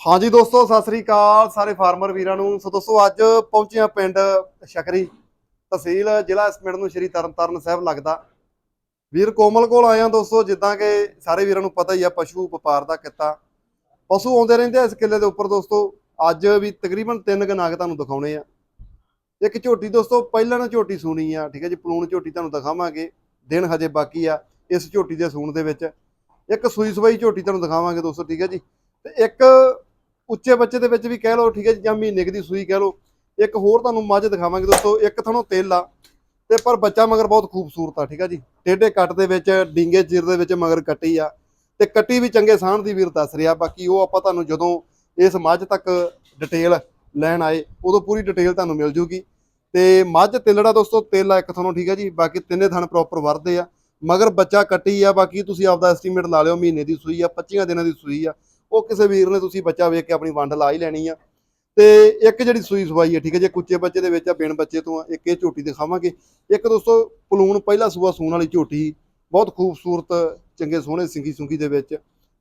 ਹਾਂਜੀ ਦੋਸਤੋ, ਸਤਿ ਸ੍ਰੀ ਅਕਾਲ ਸਾਰੇ ਫਾਰਮਰ ਵੀਰਾਂ ਨੂੰ। ਸੋ ਦੋਸਤੋ, ਅੱਜ ਪਹੁੰਚੇ ਆ ਪਿੰਡ ਸ਼ਕਰੀ ਤਹਿਸੀਲ, ਜ਼ਿਲ੍ਹਾ ਇਸ ਪਿੰਡ ਨੂੰ ਸ਼੍ਰੀ ਤਰਨਤਾਰਨ ਸਾਹਿਬ ਲੱਗਦਾ। ਵੀਰ ਕੋਮਲ ਕੋਲ ਆਏ ਆ ਦੋਸਤੋ, ਜਿੱਦਾਂ ਕਿ ਸਾਰੇ ਵੀਰਾਂ ਨੂੰ ਪਤਾ ਹੀ ਆ, ਪਸ਼ੂ ਵਪਾਰ ਦਾ ਕਿੱਤਾ। ਪਸ਼ੂ ਆਉਂਦੇ ਰਹਿੰਦੇ ਆ ਇਸ ਕਿੱਲੇ ਦੇ ਉੱਪਰ ਦੋਸਤੋ। ਅੱਜ ਵੀ ਤਕਰੀਬਨ ਤਿੰਨ ਕੁ ਨਾਗ ਤੁਹਾਨੂੰ ਦਿਖਾਉਣੇ ਆ। ਇੱਕ ਝੋਟੀ ਦੋਸਤੋ, ਪਹਿਲਾਂ ਨਾ ਝੋਟੀ ਸੂਣੀ ਆ, ਠੀਕ ਹੈ ਜੀ, ਪਲੂਣ ਝੋਟੀ ਤੁਹਾਨੂੰ ਦਿਖਾਵਾਂਗੇ। ਦਿਨ ਹਜੇ ਬਾਕੀ ਆ ਇਸ ਝੋਟੀ ਦੇ ਸੂਣ ਦੇ ਵਿੱਚ। ਇੱਕ ਸੂਈ ਸਵਾਈ ਝੋਟੀ ਤੁਹਾਨੂੰ ਦਿਖਾਵਾਂਗੇ ਦੋਸਤੋ, ਠੀਕ ਹੈ ਜੀ। ਤੇ ਇੱਕ ਉੱਚੇ ਬੱਚੇ ਦੇ ਵਿੱਚ ਵੀ ਕਹਿ ਲਓ ਠੀਕ ਹੈ ਜੀ, ਜਾਂ ਮਹੀਨੇ ਕੁ ਦੀ ਸੂਈ ਕਹਿ ਲਓ। ਇੱਕ ਹੋਰ ਤੁਹਾਨੂੰ ਮੱਝ ਦਿਖਾਵਾਂਗੇ ਦੋਸਤੋ ਇੱਕ ਤੁਹਾਨੂੰ ਤੇਲ ਆ ਤੇ ਪਰ ਬੱਚਾ ਮਗਰ ਬਹੁਤ ਖੂਬਸੂਰਤ ਆ ਠੀਕ ਆ ਜੀ। ਟੇਢੇ ਕੱਟ ਦੇ ਵਿੱਚ ਡਿੰਗੇ ਚਿਰ ਦੇ ਵਿੱਚ ਮਗਰ ਕੱਟੀ ਆ ਤੇ ਕੱਟੀ ਵੀ ਚੰਗੇ ਸਾਹਣ ਦੀ ਵੀਰ ਦੱਸ ਰਿਹਾ। ਬਾਕੀ ਉਹ ਆਪਾਂ ਤੁਹਾਨੂੰ ਜਦੋਂ ਇਸ ਮੱਝ ਤੱਕ ਡਿਟੇਲ ਲੈਣ ਆਏ ਉਦੋਂ ਪੂਰੀ ਡਿਟੇਲ ਤੁਹਾਨੂੰ ਮਿਲ ਜੂਗੀ। ਤੇ ਮੱਝ ਤਿਲੜਾ ਦੋਸਤੋ ਤਿਲ ਆ ਇੱਕ ਤੁਹਾਨੂੰ ਠੀਕ ਹੈ ਜੀ। ਬਾਕੀ ਤਿੰਨੇ ਥਣ ਪ੍ਰੋਪਰ ਵਰਦੇ ਆ। ਮਗਰ ਬੱਚਾ ਕੱਟੀ ਆ ਬਾਕੀ ਤੁਸੀਂ ਆਪਦਾ ਐਸਟੀਮੇਟ ਲਾ ਲਿਓ ਮਹੀਨੇ ਦੀ ਸੂਈ ਆ 25 ਦਿਨਾਂ ਦੀ ਸੂਈ ਆ। ਉਹ ਕਿਸੇ ਵੀਰ ਨੇ ਤੁਸੀਂ ਬੱਚਾ ਵੇਖ ਕੇ ਆਪਣੀ ਵੰਡ ਲਾ ਹੀ ਲੈਣੀ ਆ। ਤੇ ਇੱਕ ਜਿਹੜੀ ਸੂਈ ਸਵਾਈ ਹੈ ਠੀਕ ਹੈ ਜੇ ਕੁੱਚੇ ਬੱਚੇ ਦੇ ਵਿੱਚ ਆ ਬਿਨ ਬੱਚੇ ਤੋਂ ਆ, ਇੱਕ ਇਹ ਝੋਟੀ ਦਿਖਾਵਾਂਗੇ। ਇੱਕ ਦੋਸਤੋ ਪਲੂਣ ਪਹਿਲਾ ਸੂਆ ਸੂਣ ਵਾਲੀ ਝੋਟੀ ਬਹੁਤ ਖੂਬਸੂਰਤ ਚੰਗੇ ਸੋਹਣੇ ਸਿੰਗੀ ਸੁੰਗੀ ਦੇ ਵਿੱਚ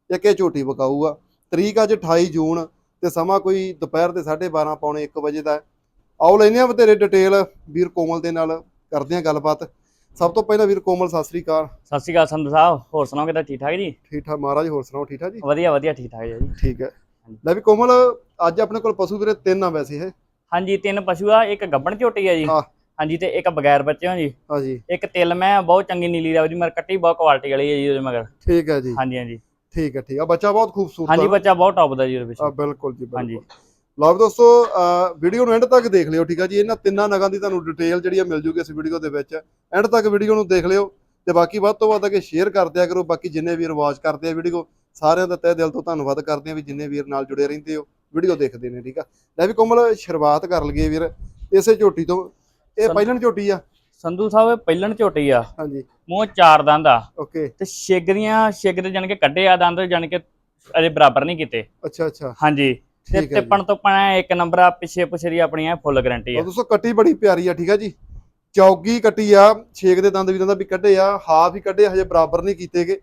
ਇੱਕ ਇਹ ਝੋਟੀ ਵਿਕਾਊ ਆ ਤਰੀਕ ਅੱਜ 28 ਜੂਨ ਤੇ ਸਮਾਂ ਕੋਈ ਦੁਪਹਿਰ ਦੇ 12:30 ਪੌਣੇ 1 ਵਜੇ ਦਾ ਆਓ ਲੈਨੇ ਆ ਬਥੇਰੇ ਡਿਟੇਲ ਵੀਰ ਕੋਮਲ ਦੇ ਨਾਲ ਕਰਦੇ ਆ ਗੱਲਬਾਤ। ਸਭ ਤੋਂ ਪਹਿਲਾਂ ਵੀਰ ਕੋਮਲ ਸਤਿ ਸ੍ਰੀ ਅਕਾਲ। ਸਤਿ ਸ਼੍ਰੀ ਅਕਾਲ ਸੰਧੂ ਸਾਹਿਬ ਹੋਰ ਸੁਣਾਓ ਕਿਦਾਂ ਠੀਕ ਠਾਕ ਜੀ? ਠੀਕ ਠਾਕ ਮਹਾਰਾਜ ਹੋਰ ਸੁਣਾਓ ਠੀਕ ਠਾਕ ਜੀ? ਵਧੀਆ ਵਧੀਆ ਠੀਕ ਠਾਕ ਜੀ। ਠੀਕ ਹੈ। ਲੈ ਵੀ ਕੋਮਲ ਅੱਜ ਆਪਣੇ ਕੋਲ ਪਸ਼ੂ ਵੀਰੇ ਤਿੰਨ ਆ ਵੈਸੇ ਹੈ ਹਾਂਜੀ ਤਿੰਨ ਪਸ਼ੂ ਆ ਇੱਕ ਗੱਬਣ ਝੋਟੀ ਆ ਜੀ। ਹਾਂਜੀ ਤੇ ਇੱਕ ਬਗੈਰ ਬੱਚਿਆਂ ਜੀ। ਹਾਂਜੀ ਇੱਕ ਤਿਲ ਮੈਂ ਬਹੁਤ ਚੰਗੀ ਨੀਲੀ ਦਾ ਉਹਦੀ ਮਗਰ ਕੱਟੀ ਬਹੁਤ ਕੁਆਲਿਟੀ ਵਾਲੀ ਹੈ ਜੀ ਉਹਦੇ ਮਗਰ। ਠੀਕ ਹੈ ਜੀ। ਹਾਂਜੀ ਹਾਂਜੀ। ਠੀਕ ਹੈ ਠੀਕ ਆ ਬੱਚਾ ਬਹੁਤ ਖੂਬਸੂਰਤ ਹਾਂਜੀ ਬੱਚਾ ਬਹੁਤ ਟੌਪ ਦਾ ਜੀ ਉਹਦੇ ਵਿੱਚ। ਆ ਬਿਲਕੁਲ ਜੀ ਹਾਂਜੀ। ਬਿਲਕੁਲ। ਲਓ ਵੀ ਦੋਸਤੋ ਵੀਡੀਓ ਨੂੰ ਐਂਡ ਤੱਕ ਦੇਖ ਲਿਓ ਠੀਕ ਆ ਜੀ? ਇਹਨਾਂ ਤਿੰਨਾਂ ਨਗਾਂ ਦੀ ਤੁਹਾਨੂੰ ਡਿਟੇਲ ਜਿਹੜੀ ਆ ਮਿਲ ਜੂਗੀ ਇਸ ਵੀਡੀਓ ਦੇ ਵਿੱਚ। ਐਂਡ ਤੱਕ ਵੀਡੀਓ ਨੂੰ ਦੇਖ ਲਿਓ ਤੇ ਬਾਕੀ ਵੱਧ ਤੋਂ ਵੱਧ ਅੱਗੇ ਸ਼ੇਅਰ ਕਰ ਦਿਆ ਕਰੋ। ਬਾਕੀ ਜਿੰਨੇ ਵੀਰ ਵਾਚ ਕਰਦੇ ਆ ਵੀਡੀਓ ਸਾਰਿਆਂ ਦਾ ਤਹਿ ਦਿਲ ਤੋਂ ਧੰਨਵਾਦ ਕਰਦੇ ਆ ਵੀ ਜਿੰਨੇ ਵੀਰ ਨਾਲ ਜੁੜੇ ਰਹਿੰਦੇ ਹੋ ਵੀਡੀਓ ਦੇਖਦੇ ਨੇ ਠੀਕ ਆ? ਲੈ ਵੀ ਕੋਮਲ ਸ਼ੁਰੂਆਤ ਕਰ ਲਈਏ ਵੀਰ ਇਸੇ ਝੋਟੀ ਤੋਂ। ਇਹ ਪਹਿਲਣ ਝੋਟੀ ਆ? ਸੰਧੂ ਸਾਹਿਬ ਇਹ ਪਹਿਲਣ ਝੋਟੀ ਆ। ਹਾਂਜੀ। ਮੂੰਹ ਚਾਰ ਦੰਦ ਆ। ਓਕੇ ਤੇ ਛਿੱਗ ਦੀਆਂ ਛਿੱਗ ਦੇ ਜਾਣ ਕੇ ਕੱਢੇ ਆ ਦੰਦ ਜਾਣ ਕੇ ਅਜੇ ਬਰਾਬਰ ਨਹੀਂ ਕੀਤੇ। ਅੱਛਾ ਅੱਛਾ। ਹਾਂਜੀ। ਤੇ ਹੈ ਟਿੱਪਣ ਤੋਂ ਪਣਾ ਇੱਕ ਨੰਬਰ ਆ ਪਿੱਛੇ ਪੁੱਛੇ ਦੀ ਆਪਣੀ ਫੁੱਲ ਗਾਰੰਟੀ ਆ। ਉਹ ਦੋਸਤੋ ਕੱਟੀ ਬੜੀ ਪਿਆਰੀ ਆ ਠੀਕ ਆ ਜੀ। ਚੌਗੀ ਕੱਟੀ ਆ ਛੇਕ ਦੇ ਦੰਦ ਵੀ ਦੰਦਾ ਵੀ ਕੱਢੇ ਆ ਹਾਫ ਹੀ ਕੱਢੇ ਹਜੇ ਬਰਾਬਰ ਨਹੀਂ ਕੀਤੇਗੇ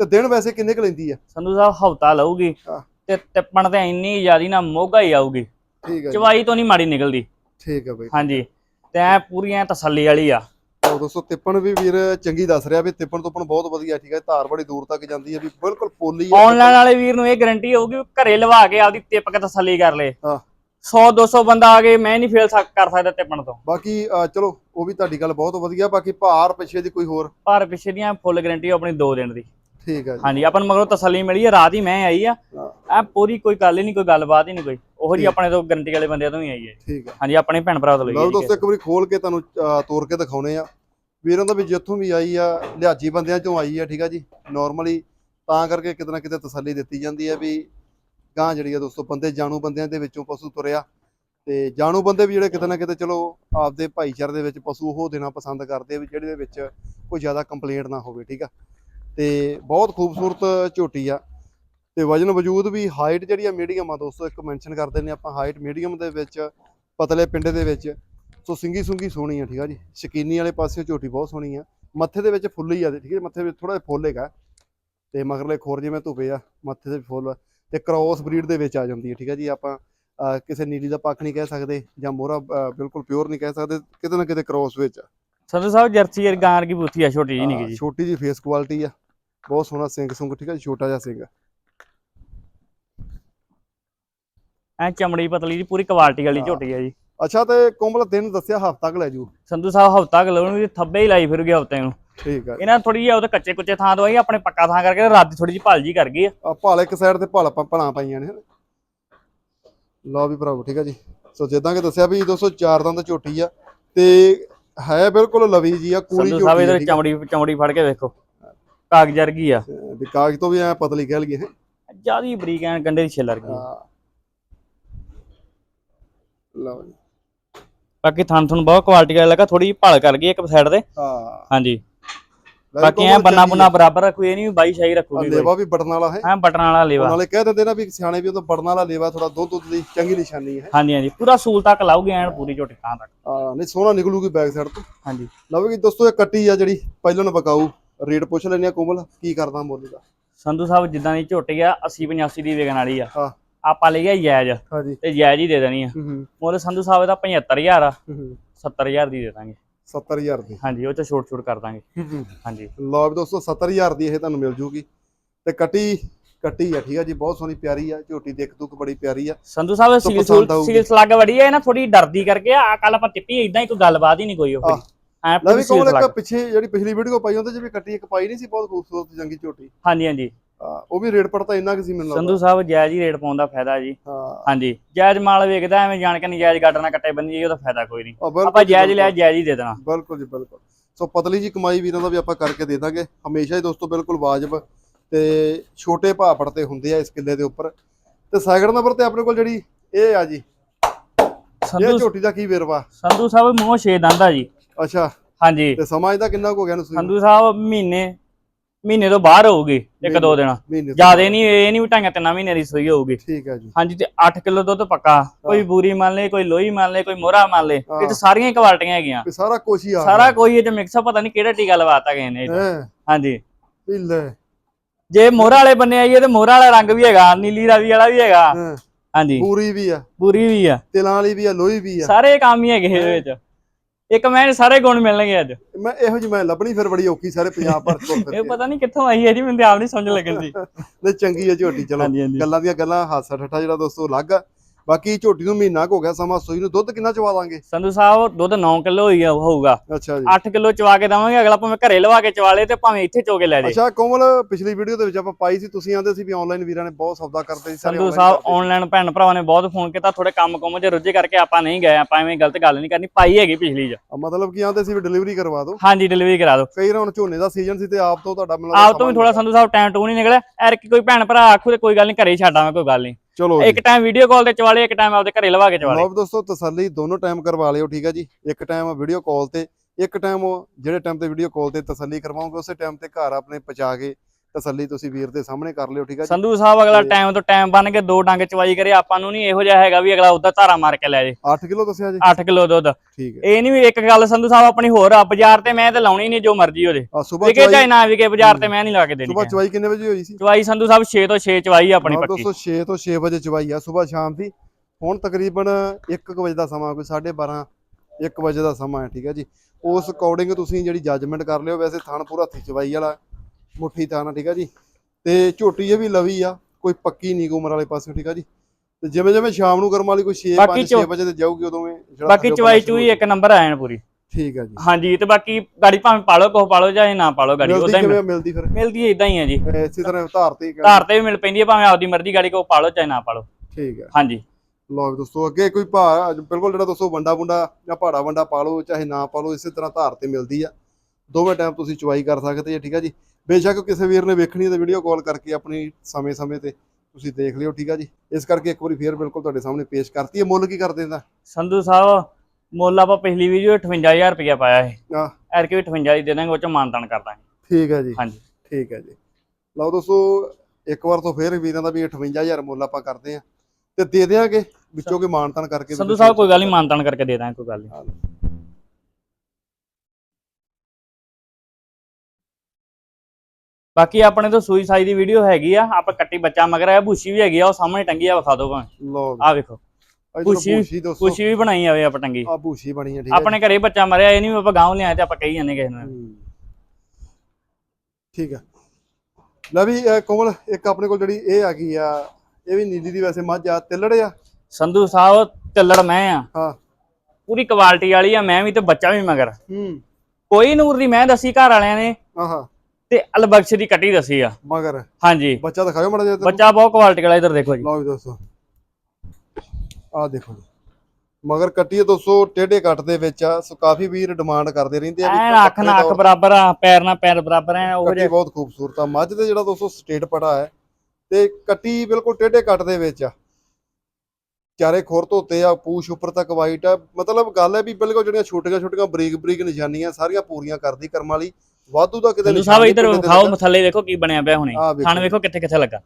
ਤੇ ਦਿਨ ਵੈਸੇ ਕਿੰਨੇ ਕੁ ਲੈਂਦੀ ਆ? ਸੰਧੂ ਸਾਹਿਬ ਹਫਤਾ ਲਊਗੀ। ਹਾਂ। ਤੇ ਟਿੱਪਣ ਤੇ ਇੰਨੀ ਜ਼ਿਆਦੀ ਨਾ ਮੋਗਾ ਹੀ ਆਊਗੀ। ਠੀਕ ਆ ਚਵਾਈ ਤੋਂ ਨਹੀਂ ਮਾੜੀ ਨਿਕਲਦੀ। ਠੀਕ ਆ ਬਈ। ਹਾਂਜੀ। ਤੇ ਐ ਪੂਰੀ ਐ ਤਸੱਲੀ ਵਾਲੀ ਆ। ਉਹ ਦੋਸਤੋ ਤਿੱਪਣ ਵੀ ਵੀਰ ਚੰਗੀ ਦੱਸ ਰਿਹਾ ਵੀ ਤਿੱਪਣ ਤੋਪਣ ਬਹੁਤ ਵਧੀਆ ਠੀਕ ਆ ਧਾਰ ਬੜੀ ਦੂਰ ਤੱਕ ਜਾਂਦੀ ਆ ਵੀ ਬਿਲਕੁਲ ਪੋਲੀ ਆ ਆਨਲਾਈਨ ਵਾਲੇ ਵੀਰ ਨੂੰ ਇਹ ਗਾਰੰਟੀ ਹੋਊਗੀ ਘਰੇ ਲਵਾ ਕੇ ਆਪਦੀ ਕੇ ਤਸੱਲੀ ਕਰ ਲੇ। ਹਾਂ। 100 200 ਬੰਦਾ ਆ ਕੇ ਮੈਂ ਨਹੀਂ ਫੇਲ ਸਕ ਕਰ ਸਕਦਾ ਟਿੱਪਣ ਤੋਂ। ਬਾਕੀ ਚਲੋ ਉਹ ਵੀ ਤੁਹਾਡੀ ਗੱਲ ਬਹੁਤ ਵਧੀਆ ਬਾਕੀ ਭਾਰ ਪਿੱਛੇ ਦੀ ਕੋਈ ਹੋਰ? ਪਰ ਪਿੱਛੇ ਦੀਆਂ ਫੁੱਲ ਗਾਰੰਟੀ ਆਪਣੀ 2 ਦਿਨ ਦੀ। ਠੀਕ ਆ ਜੀ। ਹਾਂਜੀ ਆਪਾਂ ਨੂੰ ਮਗਰੋਂ ਤਸੱਲੀ ਮਿਲੀ ਆ ਰਾਤ ਹੀ ਮੈਂ ਆਈ ਆ। ਹਾਂ। ਐ ਪੂਰੀ ਕੋਈ ਗੱਲ ਹੀ ਨਹੀਂ ਕੋਈ ਗੱਲਬਾਤ ਹੀ ਨਹੀਂ ਕੋਈ। ਉਹੋ ਜੀ। ਆਪਣੇ ਤੋਂ ਗਾਰੰਟੀ ਵਾਲੇ ਬੰਦਿਆਂ ਤੋਂ ਹੀ ਆਈ ਹੈ। ਠੀਕ ਆ ਹਾਂਜੀ ਆਪਣੇ ਭੈਣ ਭਰਾ ਤੋਂ ਲਈ ਲਓ ਹੈ ਦੋਸਤੋ ਇੱਕ ਵਾਰੀ ਖੋਲ ਕੇ ਤੁਹਾਨੂੰ ਤੋੜ ਕੇ ਦਿਖਾਉਣੇ ਆ। ਵੀਰਾਂ ਦਾ ਵੀ ਜਿੱਥੋਂ ਵੀ ਆਈ ਆ ਲਿਹਾਜੀ ਬੰਦਿਆਂ ਚੋਂ ਆਈ ਆ, ਠੀਕ ਆ ਜੀ ਨਾਰਮਲੀ ਤਾਂ ਕਰਕੇ ਕਿਤੇ ਨਾ ਕਿਤੇ ਤਸੱਲੀ ਦਿੱਤੀ ਜਾਂਦੀ ਹੈ ਵੀ ਗਾਂ ਜਿਹੜੀ ਆ ਦੋਸਤੋ, ਬੰਦੇ ਜਾਣੂ ਬੰਦਿਆਂ ਦੇ ਵਿੱਚੋਂ ਪਸ਼ੂ ਤੁਰਿਆ ਤੇ ਜਾਣੂ ਬੰਦੇ ਵੀ ਜਿਹੜੇ ਕਿਤੇ ਨਾ ਕਿਤੇ ਚਲੋ ਆਪਦੇ ਭਾਈਚਾਰੇ ਦੇ ਵਿੱਚ ਪਸ਼ੂ ਉਹ ਦੇਣਾ ਪਸੰਦ ਕਰਦੇ ਵੀ ਜਿਹੜੇ ਦੇ ਵਿੱਚ ਕੋਈ ਜ਼ਿਆਦਾ ਕੰਪਲੇਂਟ ਨਾ ਹੋਵੇ, ਠੀਕ ਆ। ਤੇ ਬਹੁਤ ਖੂਬਸੂਰਤ ਝੋਟੀ ਆ ਤੇ ਵਜਨ ਵਜੂਦ ਵੀ ਹਾਈਟ ਜਿਹੜੀ ਆ ਮੀਡੀਅਮ ਆ ਦੋਸਤੋ, ਇੱਕ ਮੈਂਸ਼ਨ ਕਰਦੇ ਨੇ ਆਪਾਂ ਹਾਈਟ ਮੀਡੀਅਮ ਦੇ ਵਿੱਚ, ਪਤਲੇ ਪਿੰਡੇ ਦੇ ਵਿੱਚ ਸੋ ਸਿੰਗੀ ਸੁੰਗੀ ਸੋਹਣੀ ਆ ਠੀਕ ਆ ਜੀ। ਸ਼ਕੀਨੀ ਵਾਲੇ ਪਾਸੇ ਝੋਟੀ ਬਹੁਤ ਸੋਹਣੀ ਆ। ਮੱਥੇ ਦੇ ਵਿੱਚ ਫੁੱਲ ਹੀ ਆ ਠੀਕ ਹੈ ਮੱਥੇ ਵਿੱਚ ਥੋੜਾ ਜਿਹਾ ਫੁੱਲ ਹੈਗਾ। ਤੇ ਮਗਰਲੇ ਖੋਰ ਜਿਵੇਂ ਧੁਪੇ ਆ ਮੱਥੇ ਦੇ ਫੁੱਲ ਤੇ ਕ੍ਰੋਸ ਬਰੀਡ ਦੇ ਵਿੱਚ ਆ ਜਾਂਦੀ ਹੈ ਠੀਕ ਹੈ ਜੀ। ਆਪਾਂ ਕਿਸੇ ਨੀਲੀ ਦਾ ਪੱਖ ਨਹੀਂ ਕਹਿ ਸਕਦੇ ਜਾਂ ਮੋਹਰਾ ਬਿਲਕੁਲ ਪਿਓਰ ਨਹੀਂ ਕਹਿ ਸਕਦੇ। ਕਿਤੇ ਨਾ ਕਿਤੇ ਕ੍ਰੋਸ ਵਿੱਚ ਆ। ਸੰਧੂ ਸਾਹਿਬ ਜਰਸੀ ਵਰਗੀ ਗਾਂ ਵਰਗੀ ਬੂਥੀ ਆ ਛੋਟੀ ਜੀ ਨਿੱਕੀ ਜੀ। ਛੋਟੀ ਜੀ ਫੇਸ ਕੁਆਲਿਟੀ ਆ। ਬਹੁਤ ਸੋਹਣਾ ਸਿੰਗ ਸੁੰਗ ਠੀਕ ਹੈ ਜੀ। ਛੋਟਾ ਜਿਹਾ ਸਿੰਗ ਐ ਚਮੜੀ ਪਤਲੀ ਦੀ ਪੂਰੀ ਕੁਆਲਿਟੀ ਵਾਲੀ। ਝੋਟੀ ਆ ਜੀ। ਅੱਛਾ ਤੇ ਕੋਮਲ ਦਿਨ ਦੱਸਿਆ ਹਫਤਾ ਕੁ ਲੈ ਜੂ। ਸੰਧੂ ਸਾਹਿਬ ਹਫਤਾ ਗਲੋਂ ਦੀ ਥੱਬੇ ਹੀ ਲਾਈ ਫਿਰੂਗੇ ਹਫ਼ਤੇ ਨੂੰ। ਠੀਕ ਆ। ਇਹਨਾਂ ਥੋੜੀ ਜਿਹੀ ਉਹਦੇ ਕੱਚੇ ਕੁੱਚੇ ਥਾਂ ਦਵਾਈ ਆਪਣੇ ਪੱਕਾ ਥਾਂ ਕਰਕੇ ਰਾਤ ਥੋੜੀ ਜਿਹੀ ਭਾਲ ਜੀ ਕਰ ਗਈ ਆ। ਭਾਲ ਇੱਕ ਸਾਈਡ ਤੇ ਭਾਲ ਆਪਾਂ ਭਲਾਂ ਪਾਈਆਂ ਨੇ ਲਓ ਵੀ ਭਰਾਵੋ ਠੀਕ ਆ ਜੀ। ਸੋ ਜਿੱਦਾਂ ਕਿ ਦੱਸਿਆ ਵੀ 204 ਦੰਦ ਝੋਟੀ ਆ ਤੇ ਹੈ ਬਿਲਕੁਲ ਲਵੀ ਜੀ ਆ ਕੂਲੀ ਸੰਧੂ ਸਾਹਿਬ ਝੋਟੀ ਆ, ਇਹਦੇ। ਚਮੜੀ ਚਮੜੀ ਫੜ ਕੇ ਵੇਖੋ ਕਾਗਜ਼ ਵਰਗੀ ਆ। ਵੀ ਕਾਗਜ਼ ਤੋਂ ਵੀ ਐ ਪਤਲੀ ਕਹਿ ਲਈਏ ਜਿਆਦੀ ਬਰੀਕ ਐ ਗੰਡੇ ਦੀ ਛਿੱਲ ਵਰਗੀ। ਹਾਂ। ਲਓ ਜੀ। ਬਾਕੀ ਥਣ ਥਣ ਬਹੁਤ ਕੁਆਲਿਟੀ ਵਾਲਾ ਲੱਗਾ ਥੋੜੀ ਜਿਹੀ ਭਾਲ ਕਰ ਗਈ ਇੱਕ ਸਾਈਡ ਤੇ। ਹਾਂ। ਹਾਂਜੀ। ਬਾਕੀ ਐ ਬੰਨਾ ਬੁੰਨਾ। ਬਰਾਬਰ ਰੱਖੂ ਇਹ ਨਹੀਂ ਬਾਈ ਆ ਰੱਖੂਗੀ ਲੇਵਾ ਵੀ ਬਟਨ ਵਾਲਾ ਹੈ। ਐ ਬਟਨ ਵਾਲਾ ਲੇਵਾ। ਨਾਲੇ ਕਹਿ ਦਿੰਦੇ ਨਾ ਵੀ ਸਿਆਣੇ ਵੀ ਉਹ ਬਟਨ ਵਾਲਾ ਲੇਵਾ ਥੋੜਾ ਦੁੱਧ ਦੁੱਧ ਦੀ ਚੰਗੀ ਨਿਸ਼ਾਨੀ ਹੈ। ਹਾਂਜੀ ਹਾਂਜੀ। ਪੂਰਾ ਸੂਲ ਤੱਕ ਲਾਉਗੇ ਐਨ ਪੂਰੀ ਝੋਟੀ ਥਾਂ ਤੱਕ। ਆ ਨਹੀਂ ਸੋਹਣਾ ਨਿਕਲੂਗੀ ਬੈਕ ਸਾਈਡ ਤੋਂ। ਹਾਂਜੀ। ਲਓ ਵੀ ਦੋਸਤੋ ਇਹ ਕੱਟੀ ਆ ਜਿਹੜੀ ਪਹਿਲਾਂ ਬਕਾਊ ਰੇਟ ਪੁੱਛ ਲੈਣੇ ਆ ਕੋਮਲ ਕੀ ਕਰਦਾ ਮੁੱਲ ਦਾ? ਸੰਧੂ ਸਾਹਿਬ ਜਿੱਦਾਂ ਦੀ ਝੋਟੀ ਆ 80 85 ਦੀ ਵੇਗਣ ਵਾਲੀ ਆ। ਹਾਂ। ਆਪਾਂ ਲਈ ਆ ਜਾਇਜ਼ ਹਾਂਜੀ। ਤੇ ਜਾਇਜ਼ ਹੀ ਦੇ ਦੇਣੀ ਆ। ਮੁੱਲ ਸੰਧੂ ਸਾਹਿਬ ਦਾ 75000 ਆ। ਹੂੰ, ਹੂੰ। 70000 ਦੀ ਦੇ ਦਾਂਗੇ। 70000 ਦੀ। ਹਾਂਜੀ ਉਹ ਚ ਛੋਟ ਛੋਟ ਕਰ ਦਾਂਗੇ। ਹਾਂਜੀ। ਲਓ ਵੀ ਦੋਸਤੋ 70000 ਦੀ ਇਹ ਤੁਹਾਨੂੰ ਮਿਲ ਜੂਗੀ। ਤੇ ਕੱਟੀ ਕੱਟੀ ਆ ਠੀਕ ਆ ਜੀ ਬਹੁਤ ਸੋਹਣੀ ਪਿਆਰੀ ਆ ਝੋਟੀ ਦੇਖ ਦੁੱਖ ਬੜੀ ਪਿਆਰੀ ਆ। ਸੰਧੂ ਸਾਹਿਬ ਸੀਲ। ਸੀਲ ਸਲੱਗ ਵੜੀ ਹੈ ਨਾ ਥੋੜੀ ਡਰਦੀ ਕਰਕੇ ਆ ਕੱਲ ਆਪਾਂ ਟਿੱਪੀ ਇਦਾਂ ਹੀ ਕੋਈ ਗੱਲਬਾਤ ਹੀ ਨਹੀਂ ਕੋਈ ਉਹ। ਐ ਲੈ ਪੂਰੀ ਵੀ ਸੀਲ ਸਲੱਗ। ਪਿੱਛੇ ਜਿਹੜੀ ਪਿਛਲੀ ਵੀਡੀਓ ਪਾਈ ਉਹਦੇ ਚ ਵੀ ਕੱਟੀ ਇੱਕ ਪਾਈ ਨਹੀਂ ਸੀ ਬਹੁਤ ਖੂਬਸੂਰਤ ਚੰਗੀ ਝੋਟੀ। ਹਾਂਜੀ ਹਾਂਜੀ। ਆ, ਉਹ ਵੀ ਰੇਟ ਪੜਤਾ ਇੰਨਾ ਕਿ ਸੀ ਮੈਨੂੰ ਸੰਧੂ ਸਾਹਿਬ ਜਾਇਜ਼ ਹੀ ਰੇਟ ਪਾਉਣ ਦਾ ਫਾਇਦਾ ਜੀ। ਹਾਂਜੀ ਜਾਇਜ਼ ਮਾਲ ਵੇਖਦਾ ਐਵੇਂ ਜਾਣ ਕੇ ਨਜਾਇਜ਼ ਗੱਡ ਨਾਲ ਕੱਟੇ ਬੰਦੀ ਉਹਦਾ ਫਾਇਦਾ ਕੋਈ ਨਹੀਂ। ਆਪਾਂ ਜੀ, ਜਾਇਜ਼ ਬਿਲਕੁਲ। ਜਾਇਜ਼ ਹੀ ਦੇ ਦੇਣਾ। ਬਿਲਕੁਲ ਜੀ ਬਿਲਕੁਲ। ਸੋ ਪਤਲੀ ਜੀ ਕਮਾਈ ਵੀਰਾਂ ਦਾ ਵੀ ਆਪਾਂ ਕਰਕੇ ਦੇ ਦਾਂਗੇ। ਹਮੇਸ਼ਾ ਹੀ ਦੋਸਤੋ ਬਿਲਕੁਲ ਵਾਜਬ ਤੇ ਛੋਟੇ ਭਾਅ ਪੜਤੇ ਹੁੰਦੇ ਆ ਇਸ ਕਿੱਲੇ ਦੇ ਉੱਪਰ। ਤੇ ਸੈਕਿੰਡ ਨੰਬਰ ਤੇ ਆਪਣੇ ਕੋਲ ਜਿਹੜੀ ਇਹ ਆ ਜੀ। ਇਹ ਸੰਧੂ ਝੋਟੀ ਦਾ ਕੀ ਵੇਰਵਾ? ਸੰਧੂ ਸਾਹਿਬ ਮੂੰਹ ਛੇ ਦੰਦ ਜੀ। ਅੱਛਾ। ਹਾਂਜੀ। ਤੇ ਸਮਾਂ ਇਹਦਾ ਕਿੰਨਾ ਕੁ ਹੋ ਗਿਆ ਨੂੰ ਸੰਧੂ ਸਾਹਿਬ ਮਹੀਨੇ ਮਹੀਨੇ ਤੋਂ ਬਾਹਰ ਹੋਊਗੀ ਇੱਕ ਦੋ ਦਿਨ। ਮਹੀਨੇ ਤੋਂ ਜਿਆਦੇ ਨਹੀਂ ਇਹ ਨਹੀਂ ਢਾਈਆਂ ਤਿੰਨਾਂ ਮਹੀਨੇ ਦੀ ਸੂਈ ਹੋਊਗੀ। ਠੀਕ ਹੈ ਜੀ। ਹਾਂਜੀ ਤੇ 8 ਕਿਲੋ ਦੁੱਧ ਪੱਕਾ ਕੋਈ ਬੂਰੀ ਮੰਨ ਲੇ ਕੋਈ ਲੋਈ ਮੰਨ ਲੇ ਕੋਈ ਮੋਹਰਾ ਮੰਨ ਲੇ ਇਹ ਤੇ ਸਾਰੀਆਂ ਕੁਆਲਟੀਆਂ ਹੈਗੀਆਂ। ਸਾਰਾ ਹੀ ਆ ਸਾਰਾ ਕੋਈ ਇਹ ਚ ਮਿਕਸ ਪਤਾ ਨਹੀਂ ਕਿਹੜਾ ਟੀਕਾ ਲਵਾਤਾ ਗਏ ਨੇ ਹਾਂਜੀ। ਲੈ। ਜੇ ਮੋਹਰਾ ਵਾਲੇ ਬੰਨੇ ਆਈਏ ਤੇ ਮੋਹਰਾ ਵਾਲਾ ਰੰਗ ਵੀ ਹੈਗਾ ਨੀਲੀ ਰਾਵੀ ਵਾਲਾ ਵੀ ਹੈਗਾ। ਹਾਂਜੀ। ਪੂਰੀ ਵੀ ਆ। ਪੂਰੀ ਵੀ ਆ। ਤਿਲਾਂ ਵਾਲੀ ਵੀ ਆ ਲੋਹੀ ਵੀ ਆ। ਸਾਰੇ ਕੰਮ ਹੀ ਹੈਗੇ ਇਹਦੇ ਵਿੱਚ। ਇੱਕ ਮੈਂ ਸਾਰੇ ਗੁਣ ਮਿਲਣਗੇ ਅੱਜ। ਮੈਂ ਇਹੋ ਜਿਹੀ ਮੈਂ ਲੱਭਣੀ ਫਿਰ ਬੜੀ ਔਖੀ ਸਾਰੇ ਪੰਜਾਬ ਭਰ ਤੋਂ ਇਹ ਪਤਾ ਨਹੀਂ ਕਿੱਥੋਂ ਆਈ ਹੈ ਜੀ ਮੈਨੂੰ ਤੇ ਆਪ ਨਹੀਂ ਸਮਝ ਲੱਗਣ ਦੀ। ਨਹੀਂ ਚੰਗੀ ਹੈ ਝੋਟੀ ਚਲੋ। ਗੱਲਾਂ ਦੀਆਂ ਗੱਲਾਂ ਹਾਸਾ ਠੱਠਾ ਜਿਹੜਾ ਦੋਸਤੋ ਅਲੱਗ ਆ। ਬਾਕੀ ਝੋਟੀ ਨੂੰ ਮਹੀਨਾ ਹੋ ਗਿਆ ਸਮਾਂ ਸੂਈ ਨੂੰ ਦੁੱਧ ਕਿੰਨਾ ਚਵਾ ਦਾਂਗੇ? ਸੰਧੂ ਸਾਹਿਬ ਦੁੱਧ 9 ਕਿਲੋ ਆ ਹੋਊਗਾ। ਅੱਛਾ ਜੀ। 8 ਕਿਲੋ ਚਵਾ ਕੇ ਦਵਾਂਗੇ ਅਗਲਾ ਭਾਵੇਂ ਘਰੇ ਲਵਾ ਕੇ ਚਵਾ ਲੇ ਤੇ ਭਾਵੇਂ ਇੱਥੇ ਚੋ ਕੇ ਲੈ ਜੇ। ਅੱਛਾ ਕੋਮਲ ਪਿਛਲੀ ਵੀਡੀਓ ਦੇ ਵਿੱਚ ਆਪਾਂ ਪਾਈ ਸੀ ਤੁਸੀਂ ਆਂਦੇ ਸੀ ਵੀ ਆਨਲਾਈਨ ਵੀਰਾਂ ਨੇ ਬਹੁਤ ਸੌਦਾ ਕਰਦੇ ਸੀ ਸਾਰੇ ਸੰਧੂ ਸਾਹਿਬ। ਆਨਲਾਈਨ ਭੈਣ ਭਰਾਵਾਂ ਨੇ ਬਹੁਤ ਫੋਨ ਕੀਤਾ ਥੋੜੇ ਕੰਮ ਕੁਮ ਚ ਰੁੱਝੇ ਕਰਕੇ ਆਪਾਂ ਨਹੀਂ ਗਏ ਆਪਾਂ ਐਵੇਂ ਗਲਤ ਗੱਲ ਨਹੀਂ ਕਰਨੀ ਪਾਈ ਹੈਗੀ ਪਿਛਲੀ ਚ। ਮਤਲਬ ਕੀ ਆਂਦੇ ਸੀ ਵੀ ਡਿਲੀਵਰੀ ਕਰਵਾ ਦਿਓ। ਹਾਂਜੀ ਡਿਲੀਵਰੀ ਕਰਾ ਦਿਓ। ਕਈ ਹੁਣ ਝੋਨੇ ਦਾ ਸੀਜ਼ਨ ਸੀ ਤੇ ਆਪ ਤੋਂ ਤੁਹਾਡਾ ਮਿਲਦਾ ਆਪ ਤੋਂ ਵੀ ਥੋੜਾ ਸੰਧੂ ਸਾਹਿਬ ਟਾਈਮ ਟੂ ਨਹੀਂ ਨਿਕਲਿਆ ਐਰ ਕੀ ਕੋਈ ਭੈਣ ਭਰਾ ਆਖੂ ਤੇ ਕੋਈ ਗੱਲ ਨਹੀਂ ਘਰੇ ਹੀ ਛੱਡ ਆਵਾਂ ਕੋਈ ਗੱਲ ਨਹੀਂ। ਚਲੋ। ਇੱਕ ਟਾਈਮ ਵੀਡੀਓ ਕਾਲ ਤੇ ਚਵਾਲੇ ਇੱਕ ਟਾਈਮ ਆਪਦੇ ਘਰੇ ਲਵਾ ਕੇ ਚਵਾਲੇ ਲਓ ਦੋਸਤੋ ਤਸੱਲੀ ਦੋਨੋਂ ਟਾਈਮ ਕਰਵਾ ਲਿਓ ਠੀਕ ਹੈ ਜੀ ਇੱਕ ਟਾਈਮ ਵੀਡੀਓ ਕਾਲ ਤੇ ਇੱਕ ਟਾਈਮ ਜਿਹੜੇ ਟਾਈਮ ਤੇ ਵੀਡੀਓ ਕਾਲ ਤੇ ਤਸੱਲੀ ਕਰਵਾਓਗੇ ਉਸੇ ਟਾਈਮ ਤੇ ਘਰ ਆਪਣੇ ਪਹੁੰਚਾ ਕੇ ਤਸੱਲੀ ਤੁਸੀਂ ਵੀਰ ਦੇ ਸਾਹਮਣੇ ਕਰ ਲਿਓ ਠੀਕ ਹੈ ਜੀ? ਸੰਧੂ ਸਾਹਿਬ ਅਗਲਾ ਟਾਈਮ ਤੋਂ ਟਾਈਮ ਬਣ ਕੇ ਦੋ ਡੰਗ ਚਵਾਈ ਕਰੇ ਆਪਾਂ ਨੂੰ ਨਹੀਂ ਇਹੋ ਜਿਹਾ ਹੈਗਾ ਵੀ ਅਗਲਾ ਉਦਾਂ ਧਾਰਾ ਮਾਰ ਕੇ ਲੈ ਜੇ। 8 ਕਿਲੋ ਦੱਸਿਆ ਜੀ? 8 ਕਿਲੋ ਦੁੱਧ। ਠੀਕ ਹੈ। ਇਹ ਨਹੀਂ ਵੀ ਇੱਕ ਗੱਲ ਸੰਧੂ ਸਾਹਿਬ ਆਪਣੀ ਹੋਰ ਆ ਬਾਜ਼ਾਰ ਤੇ ਮੈਂ ਤੇ ਲਾਉਣੀ ਨਹੀਂ ਜੋ ਮਰਜ਼ੀ ਹੋ ਜੇ ਆ ਵਿਕੇ ਚਾਹੇ ਨਾ ਵਿਕੇ ਬਾਜ਼ਾਰ ਤੇ ਮੈਂ ਨਹੀਂ ਲਾ ਕੇ ਦੇਣੀ ਸਵੇਰ ਚਵਾਈ ਕਿੰਨੇ ਵਜੇ ਹੋਈ ਸੀ? ਚਵਾਈ ਸੰਧੂ ਸਾਹਿਬ 6 ਤੋਂ 6 ਚਵਾਈ ਆ ਆਪਣੀ ਪੱਕੀ। ਦੋਸਤੋ 6 ਤੋਂ 6 ਵਜੇ ਚਵਾਈ ਆ ਸਵੇਰ ਸ਼ਾਮ ਦੀ। ਹੁਣ ਤਕਰੀਬਨ 1 ਵਜੇ ਦਾ ਸਮਾਂ ਕੋਈ 12:30 1 ਵਜੇ ਦਾ ਸਮਾਂ ਹੈ ਠੀਕ ਹੈ ਜੀ। ਉਸ ਅਕੋਰਡਿੰਗ ਤੁਸੀਂ ਜਿਹੜੀ ਜੱਜਮੈਂਟ ਕਰ ਲਿਓ ਵੈਸੇ ਥਣ ਪੂਰਾ ਹੱਥੀ ਚਵਾਈ ਵਾਲਾ। ਮੁੱਠੀ ਥਾਣਾ ਠੀਕ ਹੈ ਜੀ? ਤੇ ਝੋਟੀ ਇਹ ਵੀ ਲਵੀ ਆ ਕੋਈ ਪੱਕੀ ਨਹੀਂ ਉਮਰ ਵਾਲੇ ਪਾਸੇ ਠੀਕ ਹੈ ਜੀ? ਤੇ ਜਿਵੇਂ ਜਿਵੇਂ ਸ਼ਾਮ ਨੂੰ ਕਰਮ ਵਾਲੀ ਕੋਈ 6 ਬਾਕੀ 5 6 ਚੋ- ਵਜੇ ਤੇ ਜਾਊਗੀ ਉਦੋਂ ਇਹ ਜਿਹੜਾ ਬਾਕੀ ਚਵਾਈ ਚੂਈ ਇੱਕ ਨੰਬਰ ਆਇਣ ਪੂਰੀ। ਠੀਕ ਹੈ ਜੀ। ਹਾਂਜੀ ਤੇ ਬਾਕੀ ਗਾੜੀ ਭਾਵੇਂ ਪਾਲੋ ਕੋਹ ਪਾਲੋ ਚਾਹੇ ਨਾ ਪਾਲੋ ਗਾੜੀ ਉਦਾਂ ਹੀ ਮਿਲਦੀ ਫਿਰ? ਮਿਲਦੀ ਇਦਾਂ ਹੀ ਆ ਜੀ। ਇਸੇ ਤਰ੍ਹਾਂ ਧਾਰ ਤੇ। ਧਾਰ ਤੇ ਵੀ ਮਿਲ ਪੈਂਦੀ ਹੈ ਭਾਵੇਂ ਆਪਦੀ ਮਰਜ਼ੀ ਗਾੜੀ ਕੋ ਪਾਲੋ ਚਾਹੇ ਨਾ ਪਾਲੋ। ਠੀਕ ਹੈ ਹਾਂਜੀ। ਲਓ ਵੀ ਦੋਸਤੋ ਅੱਗੇ ਕੋਈ ਭਾ ਬਿਲਕੁਲ ਜਿਹੜਾ ਦੋਸਤੋ ਵੰਡਾ ਵੰਡਾ ਜਾਂ ਪਹਾੜਾ ਵੰਡਾ ਪਾ ਲਓ ਚਾਹੇ ਨਾ ਪਾ ਲਓ ਇਸੇ ਤਰ੍ਹਾਂ ਧਾਰ ਤੇ ਮਿਲਦੀ ਆ। ਦੋਵੇਂ ਟਾਈਮ ਤੁਸੀਂ ਚੁਆਈ ਕਰ ਸਕਦੇ ਆ ਠੀਕ ਆ ਜੀ? ਬੇਸ਼ੱਕ ਕਿਸੇ ਵੀਰ ਨੇ ਵੇਖਣੀ ਹੈ ਤਾਂ ਵੀਡੀਓ ਕਾਲ ਕਰਕੇ ਆਪਣੀ ਸਮੇਂ-ਸਮੇਂ ਤੇ ਤੁਸੀਂ ਦੇਖ ਲਿਓ ਠੀਕ ਆ ਜੀ? ਇਸ ਕਰਕੇ ਇੱਕ ਵਾਰੀ ਫੇਰ ਬਿਲਕੁਲ ਤੁਹਾਡੇ ਸਾਹਮਣੇ ਪੇਸ਼ ਕਰਤੀ ਹੈ। ਮੁੱਲ ਕੀ ਕਰ ਦਿੰਦਾ ਸੰਧੂ ਸਾਹਿਬ ਮੁੱਲ ਆਪਾਂ ਪਿਛਲੀ ਵੀਡੀਓ 58000 ਰੁਪਇਆ ਪਾਇਆ ਹੈ। ਆ ਐਰ ਕਿ 58 ਦੀ ਦੇ ਦਾਂਗੇ ਉਹ ਚ ਮਾਨਤਾਨ ਕਰ ਦਾਂਗੇ। ਠੀਕ ਹੈ ਜੀ। ਹਾਂਜੀ। ਠੀਕ ਹੈ ਜੀ। ਲਓ ਦੋਸਤੋ ਇੱਕ ਵਾਰ ਤੋਂ ਫੇਰ ਵੀਰਾਂ ਦਾ ਵੀ 58000 ਮੁੱਲ ਆਪਾਂ ਕਰਦੇ ਆ ਤੇ ਦੇ ਦਿਆਂਗੇ ਵਿੱਚੋਂ ਕੋਈ ਮਾਨਤਨ ਕਰਕੇ ਵੀ ਸੰਧੂ ਸਾਹਿਬ ਕੋਈ ਗੱਲ ਨਹੀਂ ਮਾਨਤਾਨ ਕਰਕੇ ਦੇ ਦਾਂਗੇ ਕੋਈ ਗੱਲ ਨਹੀਂ ਬਾਕੀ ਆਪਣੇ ਤੋਂ ਸੂਈ ਸਾਈ ਦੀ ਵੀਡੀਓ ਹੈਗੀ ਆ ਆਪਾਂ ਕੱਟੀ ਬੱਚਾ ਮਗਰ ਆ ਬੂਸ਼ੀ ਵੀ ਹੈਗੀ ਆ ਉਹ ਸਾਹਮਣੇ ਟੰਗੀ ਆ ਵਿਖਾ ਦੋ ਭਾਵੇਂ। ਆ ਵੇਖੋ। ਬੂਸ਼ੀ ਬੂਸ਼ੀ- ਵੀ ਬਣਾਈ ਆਵੇ ਆਪਾਂ ਟੰਗੀ। ਆ ਬੂਸ਼ੀ ਬਣੀ ਹੈ ਠੀਕ ਆਪਣੇ ਘਰੇ ਬੱਚਾ ਮਰਿਆ ਇਹ ਨਹੀਂ ਆਪਾਂ ਗਾਉਂ ਲਿਆਏ ਤੇ ਆਪਾਂ ਕਹੀ ਜਾਂਦੇ ਕਿਸੇ ਨੂੰ। ਠੀਕ ਹੈ ਲੈ ਵੀ ਕੋਮਲ ਇੱਕ ਆਪਣੇ ਕੋਲ ਜਿਹੜੀ ਇਹ ਆ ਗਈ ਆ ਇਹ ਵੀ ਨੀਲੀ ਦੀ ਵੈਸੇ ਮੱਝ ਆ ਤਿੱਲੜ ਆ? ਸੰਧੂ ਸਾਹਿਬ ਚੱਲੜ ਮੈਂ ਆ। ਹਾਂ। ਪੂਰੀ ਕੁਆਲਿਟੀ ਵਾਲੀ ਆ ਮੈਂ ਵੀ ਤੇ ਬੱਚਾ ਵੀ ਮਗਰ। ਹੂੰ। ਕੋਈ ਨੂਰ ਦੀ ਮੈਂ ਦੱਸੀ ਘਰ ਵਾਲਿਆਂ ਨੇ। ਆਹਾ। ਤੇ ਅਲਬਖਸ਼ ਦੀ ਕੱਟੀ ਦੱਸੀ ਆ। ਮਗਰ। ਹਾਂਜੀ। ਬੱਚਾ ਦਿਖਾਓ ਮੜਾ ਜਿਹਾ ਬੱਚਾ ਬਹੁਤ ਕੁਆਲਿਟੀ ਵਾਲਾ ਇਧਰ ਦੇਖੋ ਜੀ। ਲਓ ਵੀ ਦੋਸਤੋ। ਆ ਦੇਖੋ ਜੀ। ਮਗਰ ਕੱਟੀ ਹੈ ਦੋਸਤੋ ਟੇਢੇ ਕੱਟ ਦੇ ਵਿੱਚ ਆ। ਸੋ ਕਾਫੀ ਵੀਰ ਡਿਮਾਂਡ ਕਰਦੇ ਰਹਿੰਦੇ ਆ ਐਨ ਅੱਖ ਨਾਲ ਅੱਖ ਬਰਾਬਰ ਆ ਪੈਰ ਨਾਲ ਪੈਰ ਬਰਾਬਰ ਐ ਉਹ ਕੱਟੀ ਜੇ ਬਹੁਤ ਖੂਬਸੂਰਤ ਆ। ਮੱਝ ਤੇ ਜਿਹੜਾ ਦੋਸਤੋ ਸਟੇਟ ਪਟਾ ਹੈ ਤੇ ਕੱਟੀ ਬਿਲਕੁਲ ਟੇਢੇ ਕੱਟ ਦੇ ਵਿੱਚ ਆ। ਚਾਰੇ ਖੁਰ ਧੋਤੇ ਆ ਪੂਛ ਉੱਪਰ ਤੱਕ ਵਾਈਟ ਆ। ਮਤਲਬ ਗੱਲ ਹੈ ਵੀ ਬਿਲਕੁਲ ਜਿਹੜੀਆਂ ਛੋਟੀਆਂ ਛੋਟੀਆਂ ਬਰੀਕ ਬਰੀਕ ਨਿਸ਼ਾਨੀਆਂ ਸਾਰੀਆਂ ਪੂਰੀਆਂ ਕਰਦੀ ਕਰਮ ਵਾਲੀ। ਵਾਧੂ ਦਾ ਕਿਤੇ ਸੰਧੂ ਸਾਹਿਬ ਨਿਸ਼ਾਨੀ ਇਧਰ ਵਿਖਾਓ। ਥੱਲੇ ਵੇਖੋ ਕੀ ਬਣਿਆ ਪਿਆ ਹੁਣੇ। ਆਹ ਵੇਖੋ। ਥਣ ਵੇਖੋ ਕਿੱਥੇ ਕਿੱਥੇ ਲੱਗਾ।